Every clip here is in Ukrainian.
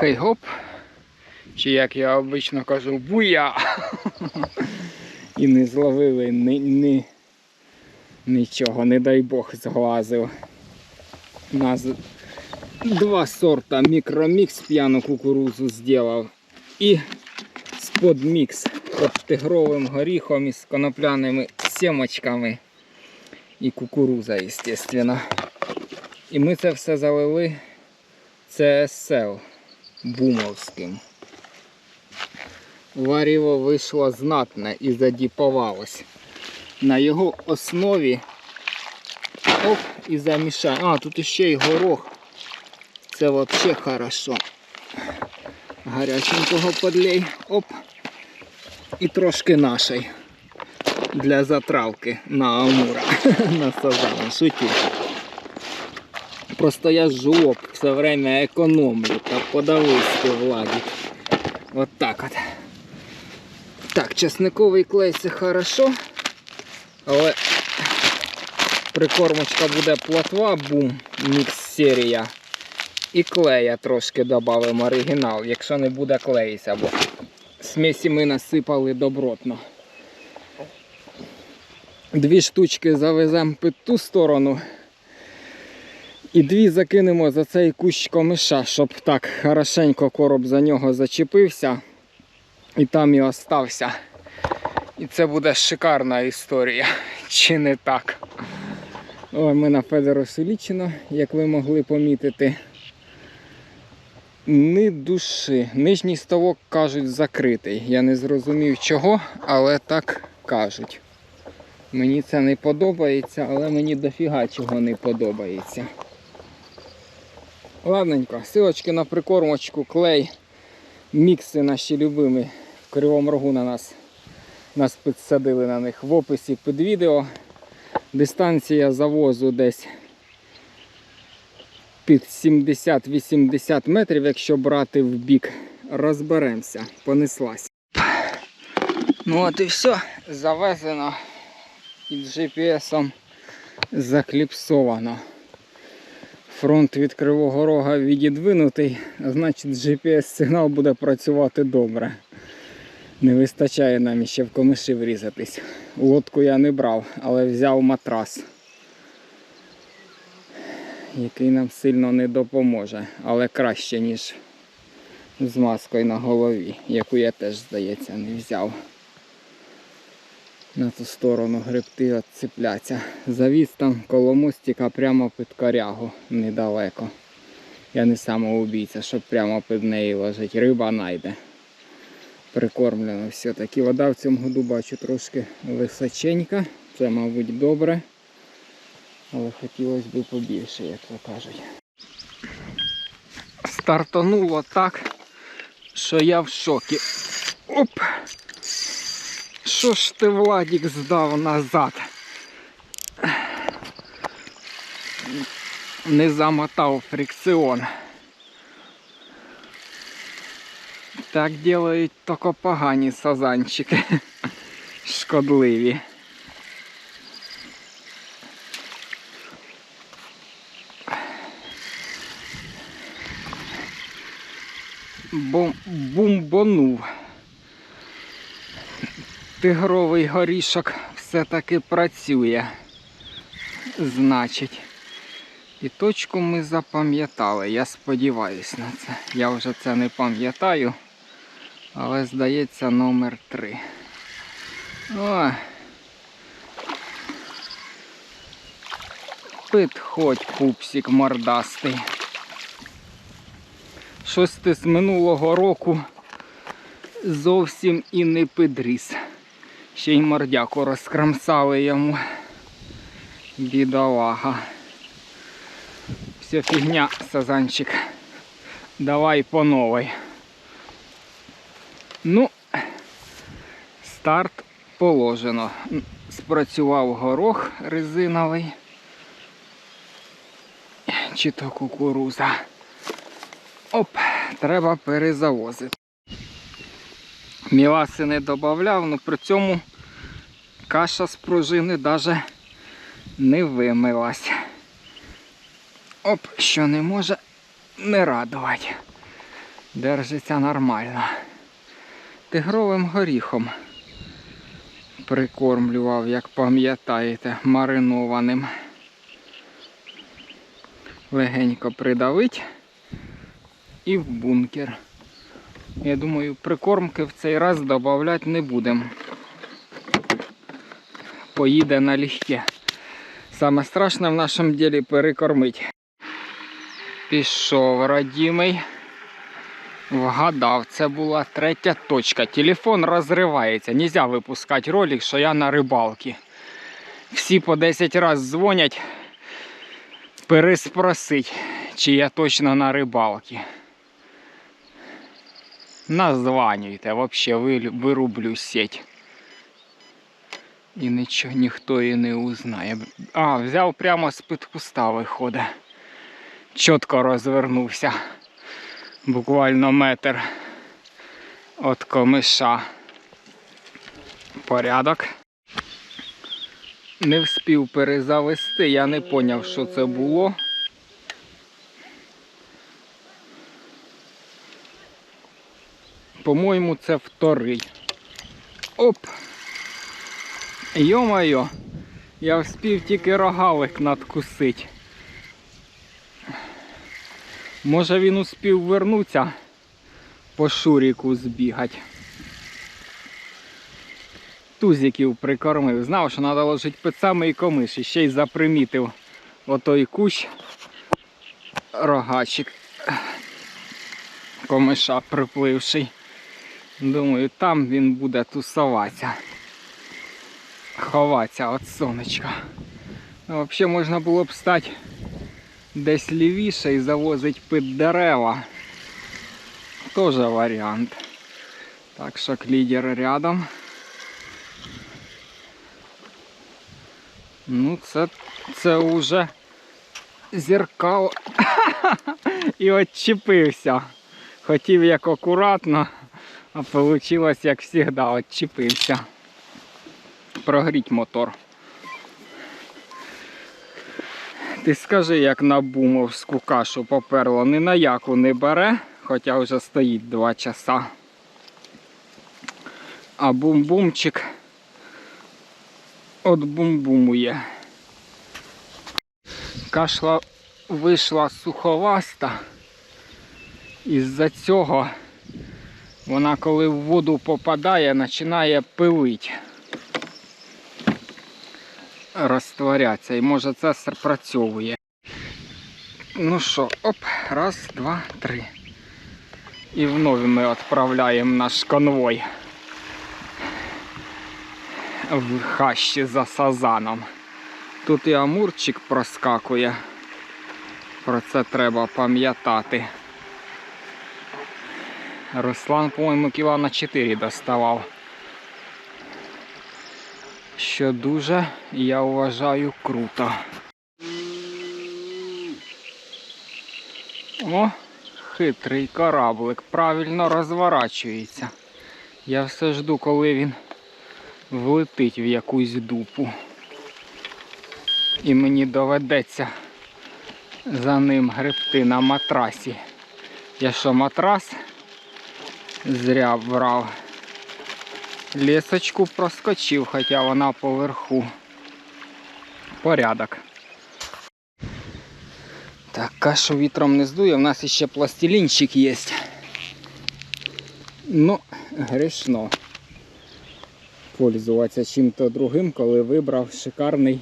Хей гоп. Чи як я обично кажу, буя. І не зловили ні, ні, нічого, не дай Бог зглазив. У нас два сорта мікромікс п'яну кукурузу зробив. І сподмікс під тигровим горіхом із конопляними семочками. І кукуруза, естественно. І ми це все залили ЦСЛ бумовським. Варіво вийшло знатне і задіповалось. На його основі оп, і замішаємо. А, тут ще й горох. Це взагалі хорошо. Гаряченького подлей. Оп. І трошки нашої. Для затравки на амура. на сазана. Шутю. Просто я жлоб все время економлю та подавись ти Владик. Вот так от. Так, чесниковий клей це хорошо, але прикормочка буде плотва, бум, мікс серія. І клея трошки додамо оригінал, якщо не буде клеїться, бо смісі ми насипали добротно. Дві штучки завеземо під ту сторону. І дві закинемо за цей кущ комиша, щоб так хорошенько короб за нього зачепився і там і остався. І це буде шикарна історія, чи не так. О, ми на Федоросу Лічино, як ви могли помітити. Ні душі. Нижній ставок кажуть закритий. Я не зрозумів чого, але так кажуть. Мені це не подобається, але мені дофіга чого не подобається. Ладненько, силочки на прикормочку, клей, мікси наші любимі. В Кривому Рогу на нас, нас підсадили на них в описі під відео. Дистанція завозу десь під 70-80 метрів, якщо брати в бік. Розберемося, понеслась. Ну от і все, завезено і GPS закліпсовано. Фронт від Кривого Рога відідвинутий, значить GPS-сигнал буде працювати добре. Не вистачає нам ще в комиші врізатись. Лодку я не брав, але взяв матрас, який нам сильно не допоможе, але краще, ніж з маскою на голові, яку я теж, здається, не взяв. На ту сторону грибти відцепляться. Завіз там коло мостика прямо під корягу недалеко. Я не самоубійця, щоб прямо під неї лежить. Риба найде. Прикормлено все. Таки вода в цьому году бачу трошки височенька. Це, мабуть, добре. Але хотілося б побільше, як то кажуть. Стартануло так, що я в шокі. Оп! Що ж ти, Владик, здав назад? Не замотав фрикціон. Так делають тільки погані сазанчики. Шкодливі. Бум бумбонув. Тигровий горішок все-таки працює. Значить. І точку ми запам'ятали. Я сподіваюся на це. Я вже це не пам'ятаю. Але здається номер 3. О! Підходь, пупсик мордастий. Щось ти з минулого року зовсім і не підріс. Ще й мордяку розкрамсали йому. Бідолага. Все фігня, сазанчик. Давай по новой. Ну, старт положено. Спрацював горох резиновий. Чи то кукуруза. Оп, треба перезавозити. Міласи не додав, але при цьому каша з пружини навіть не вимилась. Оп, що не може не радувати. Держиться нормально. Тигровим горіхом прикормлював, як пам'ятаєте, маринованим. Легенько придавить і в бункер. Я думаю, прикормки в цей раз додавати не будемо. Поїде налегке. Саме страшне в нашому ділі перекормить. Пішов родімий. Вгадав, це була третя точка. Телефон розривається. Нельзя випускати ролик, що я на рибалці. Всі по 10 разів дзвонять, переспросить, чи я точно на рибалці. Названюйте, взагалі ви- вирублю сеть. І нічого ніхто і не узнає. А, взяв прямо з-під куста виходить. Чітко розвернувся. Буквально метр від комиша. Порядок. Не вспів перезавести, я не поняв, що це було. По-моєму, це вторий. Оп! Йо-моє, я вспів тільки рогалик надкусить. Може він успів вернутися по шуріку збігати. Тузиків прикормив. Знав, що треба ложити під самий комиш. І ще й запримітив отой кущ рогачик комиша припливший. Думаю, там він буде тусуватися. Ховатися від сонечка. Ну, Взагалі можна було б стати десь лівіше і завозить під дерева. Тоже варіант. Так що клідер рядом. Ну, це, це вже зеркало. І відчепився. Хотів як акуратно, а вийшло, як завжди, відчепився. Прогріть мотор. Ти скажи, як на бумовську кашу поперло, ні на яку не бере, хоча вже стоїть 2 часа. А бум-бумчик от бум-бумує. Кашла вийшла суховаста. Із-за цього вона коли в воду попадає, починає пилить. Розтворяться і може це спрацьовує. Ну що, оп, раз, два, три. І вновь ми відправляємо наш конвой в хащі за сазаном. Тут і амурчик проскакує. Про це треба пам'ятати. Руслан, по-моєму, кіла на 4 доставав. Що дуже, я вважаю, круто. О, хитрий кораблик, правильно розворачується. Я все жду, коли він влетить в якусь дупу. І мені доведеться за ним гребти на матрасі. Я що матрас зря брав. Лісочку проскочив, хоча вона поверху. Порядок. Так, кашу вітром не здує, у нас ще пластилінчик є. Ну, грішно пользуватися чим-то другим, коли вибрав шикарний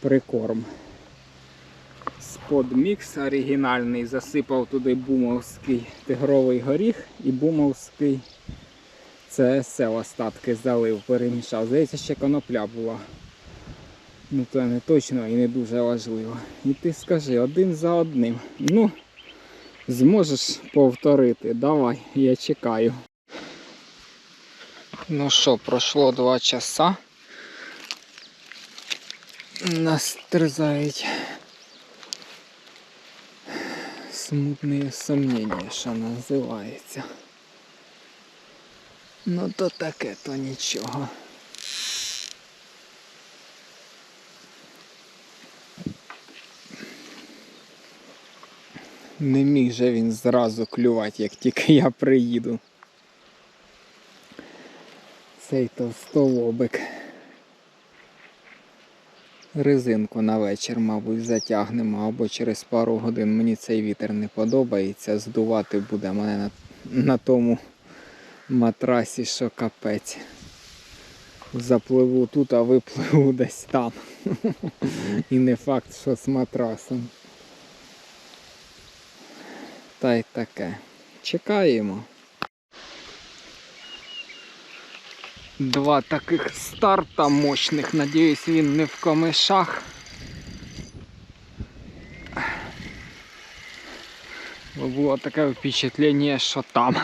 прикорм. Сподмікс оригінальний, засипав туди бумовський тигровий горіх і бумовський ЦСЛ остатки залив, перемішав. Здається, ще конопля була. Ну це не точно і не дуже важливо. І ти скажи один за одним. Ну, зможеш повторити. Давай, я чекаю. Ну що, пройшло два часа. Нас терзають смутні сомнення, що називається. Ну то таке, то нічого. Не міг же він зразу клювати, як тільки я приїду. Цей товстолобик. Резинку на вечір, мабуть, затягнемо або через пару годин. Мені цей вітер не подобається. Здувати буде мене на, на тому матрасі, що капець. Запливу тут, а випливу десь там. І не факт, що з матрасом. Та й таке. Чекаємо. Два таких старта мощних. Надіюсь, він не в комишах. Було таке впечатлення, що там.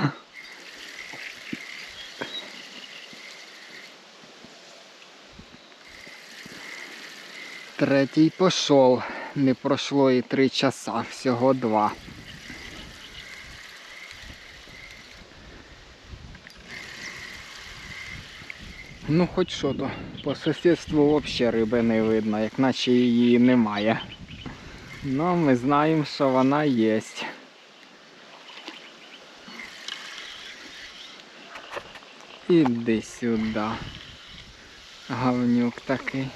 Третій пішов. Не пройшло і три часа, всього два. Ну хоч що то, по сусідству взагалі риби не видно, як наче її немає. Ну, ми знаємо, що вона є. Іди сюди. Гавнюк такий.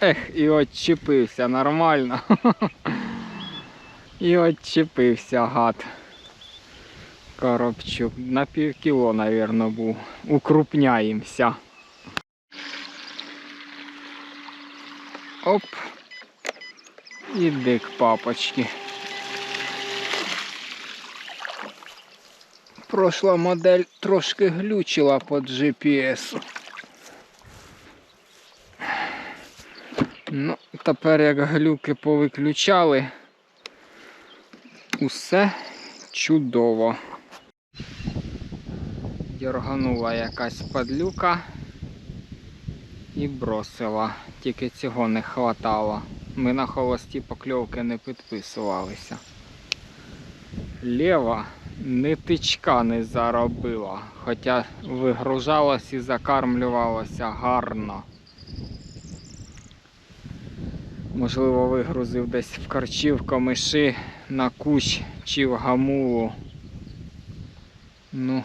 Ех, і отчепився нормально. І отчепився гад. Коробчук. На пів кіло, напевно, був. Укрупняємося. Оп. Іди к папочки. Прошла модель трошки глючила по GPS. Ну, тепер як глюки повиключали, усе чудово. Дерганула якась падлюка і бросила. Тільки цього не хватало. Ми на холості покльовки не підписувалися. Лева ни тичка не заробила, хоча вигружалась і закармлювалася гарно. Можливо, вигрузив десь в корчі, в комиші, на кущ чи в гамулу. Ну,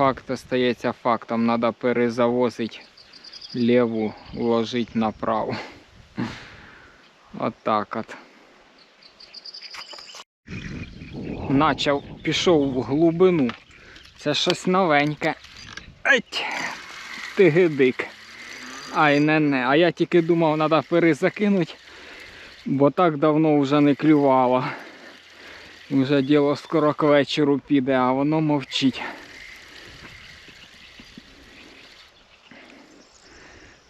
факт остається фактом. Треба перезавозити ліву, уложити на праву. Отак от. Начав, пішов в глибину. Це щось новеньке. Еть! Ти гидик. Ай не не. А я тільки думав, треба перезакинути, бо так давно вже не клювало. Вже діло скоро к вечору піде, а воно мовчить.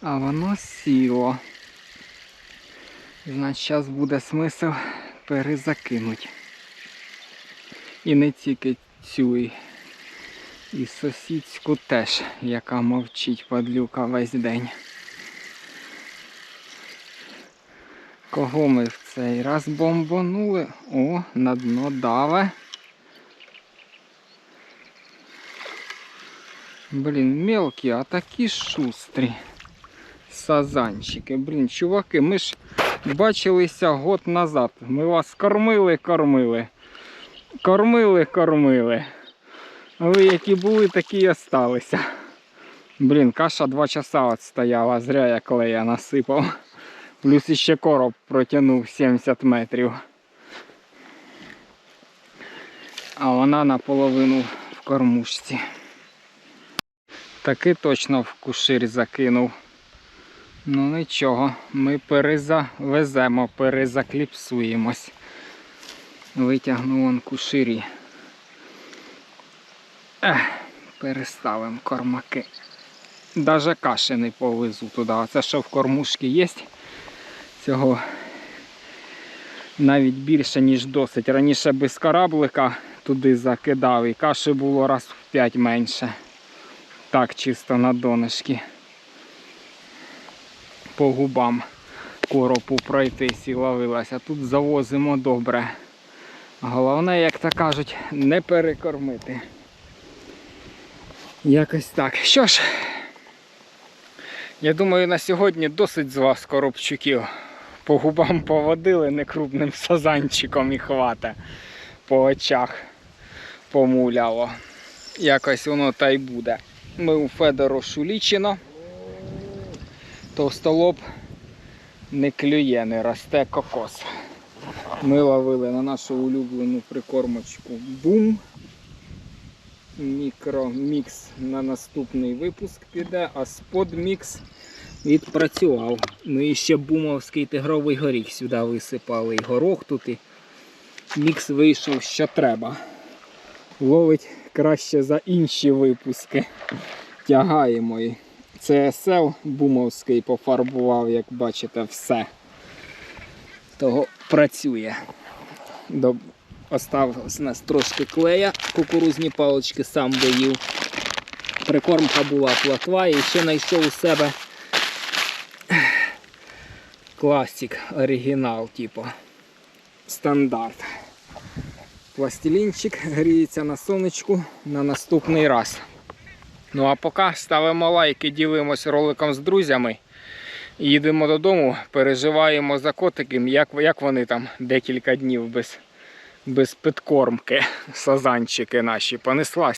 А воно сіло. Значить, зараз буде смисл перезакинути. І не тільки цю, і, і сусідську теж, яка мовчить падлюка весь день. Кого ми в цей раз бомбанули? О, на дно даве. Блін, мелкі, а такі шустрі. Сазанчики. Блін, чуваки, ми ж бачилися год назад. Ми вас кормили, кормили. Кормили, кормили. Ви які були, такі і осталися. Блін, каша два часа от стояла, зря я клея насипав. Плюс іще короб протягнув 70 метрів. А вона наполовину в кормушці. Таки точно в кушир закинув. Ну нічого, ми перезавеземо, перезакліпсуємось. Витягну вон куширі. Ех, переставимо кормаки. Даже каші не повезу туди. А це що в кормушці є. Цього навіть більше, ніж досить. Раніше без кораблика туди закидав і каші було раз в 5 менше. Так, чисто на донышки. По губам коропу пройтись і ловилася. Тут завозимо добре. Головне, як то кажуть, не перекормити. Якось так. Що ж, я думаю, на сьогодні досить з вас коробчуків. По губам поводили некрупним сазанчиком і хвата. По очах помуляло. Якось воно та й буде. Ми у Федору Шулічино. Товстолоб не клює, не росте кокос. Ми ловили на нашу улюблену прикормочку бум. Мікромікс на наступний випуск піде, а сподмікс відпрацював. Ми і ще бумовський тигровий горіх сюди висипали. І горох тут і мікс вийшов, що треба. Ловить краще за інші випуски. Тягаємо. І CSL бумовський пофарбував, як бачите, все. Того працює. До... Осталось у нас трошки клея, кукурузні палички сам доїв. Прикормка була платва і ще знайшов у себе класик, оригінал, типу. Стандарт. Пластилінчик гріється на сонечку на наступний раз. Ну а поки ставимо лайки, ділимось роликом з друзями. Їдемо додому, переживаємо за котиком, як, як вони там декілька днів без, без підкормки, сазанчики наші. Понеслась